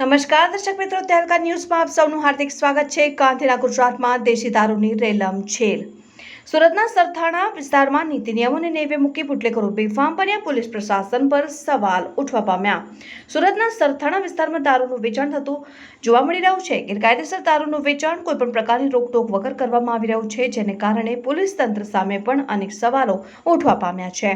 નમસ્કાર, દર્શક મિત્રો તહેલકા ન્યૂઝમાં આપ સૌનું હાર્દિક સ્વાગત છે. કાંધેરા ગુજરાતમાં દેશી દારૂની રેલમ છેલ. સુરતના સરથાણા વિસ્તારમાં નીતિ નિયમોને નેવે મૂકી બુટલેગરો બેફામ બન્યા પોલીસ પ્રશાસન પર સવાલ ઉઠવા પામ્યા. સુરતના સરથાણા વિસ્તારમાં દારૂનું વેચાણ થતું જોવા મળી રહ્યું છે. ગેરકાયદેસર દારૂનું વેચાણ કોઈપણ પ્રકારની રોકટોક વગર કરવામાં આવી રહ્યું છે, જેને કારણે પોલીસ તંત્ર સામે પણ અનેક સવાલો ઉઠવા પામ્યા છે.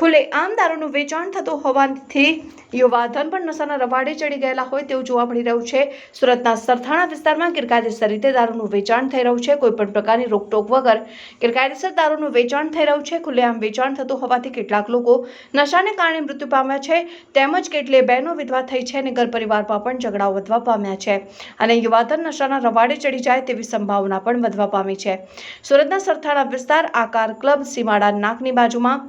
ખુલ્લે આમ દારૂનું વેચાણ થતું હોવાથી યુવાધન પણ નશાના રવાડે ચડી ગયેલા હોય તેવું જોવા મળી રહ્યું છે. સુરતના સરથાણા વિસ્તારમાં ગેરકાયદેસર રીતે દારૂનું વેચાણ થઈ રહ્યું છે. કોઈપણ પ્રકારની રોકટોક વગર ગેરકાયદેસર દારૂનું વેચાણ થઈ રહ્યું છે. ખુલ્લેઆમ વેચાણ થતું હોવાથી કેટલાક લોકો નશાને કારણે મૃત્યુ પામ્યા છે. તેમજ કેટલીય બહેનો વિધવા થઈ છે અને ઘર પરિવારમાં પણ ઝઘડાઓ વધવા પામ્યા છે. અને યુવાધન નશાના રવાડે ચડી જાય તેવી સંભાવના પણ વધવા પામી છે. સુરતના સરથાણા વિસ્તાર આકાર ક્લબ સીમાડા નાકની બાજુમાં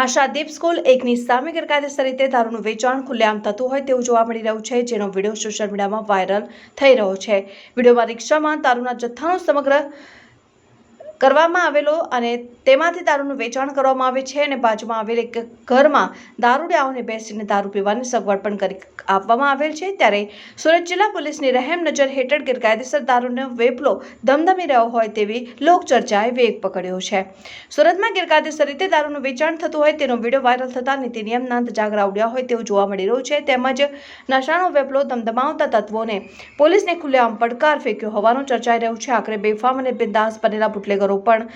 આશા દીપ સ્કૂલ એકની સામે ગેરકાયદેસર રીતે દારૂનું વેચાણ ખુલ્લેઆમ થતું હોય તેવું જોવા મળી રહ્યું છે, જેનો વીડિયો સોશિયલ મીડિયામાં વાયરલ થઈ રહ્યો છે. વિડીયોમાં રિક્ષામાં દારૂના જથ્થાનો સમગ્ર કરવામાં આવેલો અને તેમાંથી દારૂનું વેચાણ કરવામાં આવે છે અને બાજુમાં આવેલ એક ઘરમાં દારૂડિયાઓને બેસીને દારૂ પીવાની સગવડ પણ કરી આપવામાં આવેલ છે. ત્યારે સુરત જિલ્લા પોલીસની રહેમ નજર હેઠળ ગેરકાયદેસર દારૂનો વેપલો ધમધમી રહ્યો હોય તેવી લોકચર્ચાએ વેગ પકડ્યો છે. સુરતમાં ગેરકાયદેસર રીતે દારૂનું વેચાણ થતું હોય તેનો વીડિયો વાયરલ થતાં નીતિ નિયમના જાગરા ઉડ્યા હોય તેવું જોવા મળી રહ્યું છે. તેમજ નશાનો વેપલો ધમધમાવતા તત્વોને પોલીસને ખુલ્લેઆમ પડકાર ફેંક્યો હોવાનું ચર્ચાઈ રહ્યું છે. આખરે બેફામ અને બિંદાસ બનેલા બુટલેગરો પણ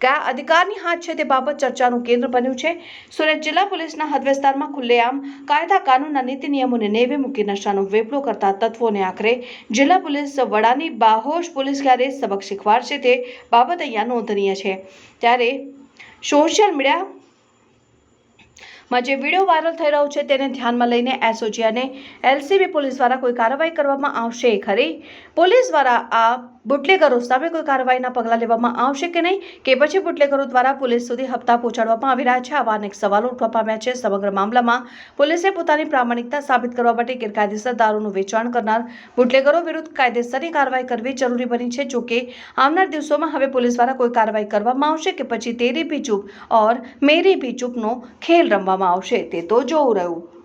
કયા અધિકારની હાથ છે તે બાબત ચર્ચાનું કેન્દ્ર બન્યું છે. સુરત જિલ્લા પોલીસના હદ વિસ્તારમાં ખુલ્લેઆમ કાયદા કાનૂનના નીતિ નિયમોને નેવે મૂકી નશાનો વેપલો કરતા તત્વોને આખરે જિલ્લા પોલીસ વડાની બાહોશ પોલીસ ક્યારે સબક શીખવાડશે તે બાબત અહીંયા નોંધનીય છે. ત્યારે સોશિયલ મીડિયા માં જે વીડિયો વાયરલ થઈ રહ્યો છે તેને ધ્યાનમાં લઈને એસઓજી અને એલસીબી પોલીસ દ્વારા કોઈ કાર્યવાહી કરવામાં આવશે ખરી? પોલીસ દ્વારા આ બુટલેગરો સામે કોઈ કાર્યવાહીના પગલાં લેવામાં આવશે કે નહીં? કે પછી બુટલેગરો દ્વારા પોલીસ સુધી હપ્તા પહોંચાડવામાં આવી રહ્યા છે? આવા અનેક સવાલો ઉઠવા પામ્યા છે. સમગ્ર મામલામાં પોલીસે પોતાની પ્રામાણિકતા સાબિત કરવા માટે ગેરકાયદેસર દારૂનું વેચાણ કરનાર બુટલેગરો વિરુદ્ધ કાયદેસરની કાર્યવાહી કરવી જરૂરી બની છે. જોકે આવનાર દિવસોમાં હવે પોલીસ દ્વારા કોઈ કાર્યવાહી કરવામાં આવશે કે પછી તેરી ભી ચૂપ ઓર મેરી ભી ચૂપનો ખેલ રમવામાં આવશે તે તો જોવું રહ્યું.